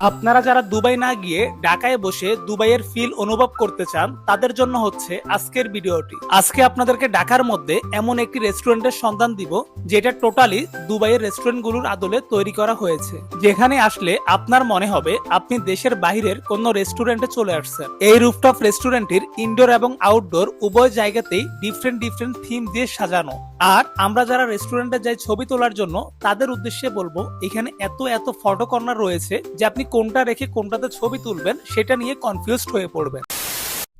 আপনারা যারা দুবাই না গিয়ে ঢাকায় বসে দুবাইয়ের ফিল অনুভব করতে চান, তাদের জন্য হচ্ছে আজকের ভিডিওটি। আজকে আপনাদেরকে ঢাকার মধ্যে এমন একটি রেস্টুরেন্টের সন্ধান দিব, যেটা টোটালি দুবাইয়ের রেস্টুরেন্টগুলোর আদলে তৈরি করা হয়েছে। যেখানে আসলে আপনার মনে হবে আপনি দেশের বাইরের কোন রেস্টুরেন্টে চলে আসছেন। এই রুফটপ রেস্টুরেন্টটির ইনডোর এবং আউটডোর উভয় জায়গাতেই ডিফারেন্ট ডিফারেন্ট থিম দিয়ে সাজানো। আর আমরা যারা রেস্টুরেন্টে যাই ছবি তোলার জন্য, তাদের উদ্দেশ্যে বলব, এখানে এত এত ফটো কর্নার রয়েছে যে আপনি কোনটা রেখে কোনটাতে ছবি তুলবেন সেটা নিয়ে কনফিউজড হয়ে পড়বেন।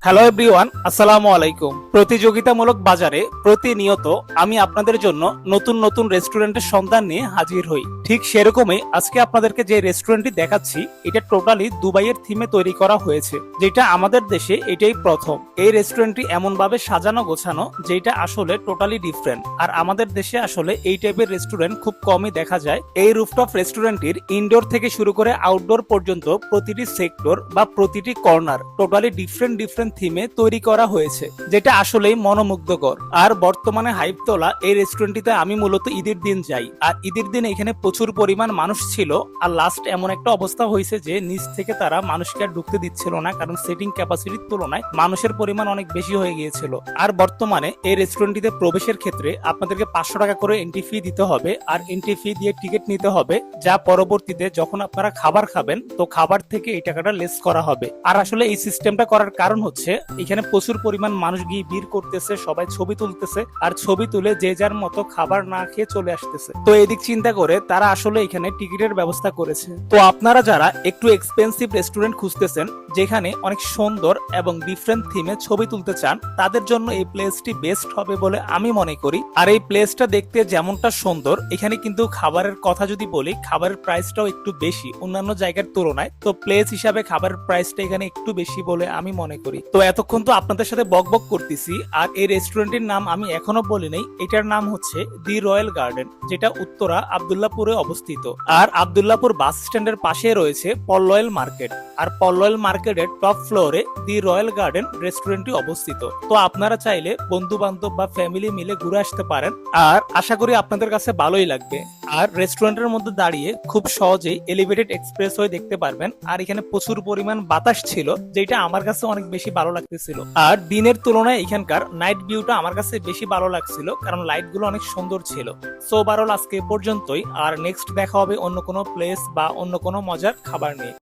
হ্যালো এভরিওয়ান আসসালামু আলাইকুম। প্রতিযোগিতামূলক বাজারে প্রতিনিয়ত আমি আপনাদের জন্য নতুন নতুন রেস্টুরেন্টের সন্ধান নিয়ে হাজির হই। ঠিক সেরকমই আজকে আপনাদেরকে যে রেস্টুরেন্টটি দেখাচ্ছি, এটা টোটালি দুবাইয়ের থিমে তৈরি করা হয়েছে, যেটা আমাদের দেশে এটাই প্রথম। এই রেস্টুরেন্টটি এমন ভাবে সাজানো গোছানো, যেটা আসলে টোটালি ডিফারেন্ট আর আমাদের দেশে আসলে এই টাইপের রেস্টুরেন্ট খুব কমই দেখা যায়। এই রুফটপ রেস্টুরেন্টটির ইনডোর থেকে শুরু করে আউটডোর পর্যন্ত প্রতিটি সেক্টর বা প্রতিটি কর্নার টোটালি ডিফারেন্ট ডিফারেন্ট থিমে তৈরি করা হয়েছে, যেটা আসলেই মনোমুগ্ধকর। আর বর্তমানে হাইপ তোলা এই রেস্টুরেন্টটিতে আমি মূলত ঈদের দিন যাই। আর ঈদের দিন এখানে প্রচুর পরিমাণ মানুষ ছিল। আর লাস্ট এমন একটা অবস্থা হয়েছে যে নিচ থেকে তারা মানুষকে আর ঢুকতে দিচ্ছিল না, কারণ সিটিং ক্যাপাসিটির তুলনায় মানুষের পরিমাণ অনেক বেশি হয়ে গিয়েছিল। আর বর্তমানে এই রেস্টুরেন্টটিতে প্রবেশের ক্ষেত্রে আপনাদেরকে পাঁচশো টাকা করে এন্ট্রি ফি দিতে হবে আর এন্ট্রি ফি দিয়ে টিকিট নিতে হবে, যা পরবর্তীতে যখন আপনারা খাবার খাবেন, তো খাবার থেকে এই টাকাটা লেস করা হবে। আর আসলে এই সিস্টেমটা করার কারণ হচ্ছে এখানে প্রচুর পরিমাণ মানুষ গিয়ে ভিড় করতেছে, সবাই ছবি তুলতেছে, আর ছবি তুলে যে যার মতো খাবার না খেয়ে চলে আসতেছে। তো এদিক চিন্তা করে তারা আসলে এখানে টিকিটের ব্যবস্থা করেছে। তো আপনারা যারা একটু এক্সপেন্সিভ রেস্টুরেন্ট খুঁজতেছেন, যেখানে অনেক সুন্দর এবং ডিফারেন্ট থিমে ছবি তুলতে চান, তাদের জন্য এই প্লেসটি বেস্ট হবে বলে আমি মনে করি। আর এই প্লেসটা দেখতে যেমনটা সুন্দর, এখানে কিন্তু খাবারের কথা যদি বলি, খাবারের প্রাইসটাও একটু বেশি। অন্যান্য জায়গার তুলনায় তো প্লেস হিসাবে খাবারের প্রাইসটা এখানে একটু বেশি বলে আমি মনে করি। তো এতক্ষণ তো আপনাদের সাথে বক বক করতেছি, আর এই রেস্টুরেন্টের নাম আমি এখনও বলি নাই, এটার নাম হচ্ছে দি রয়্যাল গার্ডেন, যেটা উত্তরা আবদুল্লাপুরে অবস্থিত। আর আবদুল্লাপুর বাস স্ট্যান্ডের পাশে রয়েছে পল্লয়েল মার্কেট, আর পল্লয়েল মার্কেটের টপ ফ্লোরে দি রয়্যাল গার্ডেন রেস্টুরেন্টটি অবস্থিত। তো আপনারা চাইলে বন্ধু বান্ধব বা ফ্যামিলি মিলে ঘুরে আসতে পারেন, আর আশা করি আপনাদের কাছে ভালোই লাগবে। আর রেস্টুরেন্টের মধ্যে দাঁড়িয়ে খুব সহজেই এলিভেটেড এক্সপ্রেস হয়ে দেখতে পারবেন। আর এখানে প্রচুর পরিমাণ বাতাস ছিল, যেটা আমার কাছে অনেক বেশি ভালো লাগতেছিল। আর দিনের তুলনায় এখানকার নাইট ভিউটা আমার কাছে বেশি ভালো লাগছিল, কারণ লাইটগুলো অনেক সুন্দর ছিল। সো আজকে পর্যন্তই। আর নেক্সট দেখা হবে অন্য কোনো প্লেস বা অন্য কোনো মজার খাবার নিয়ে।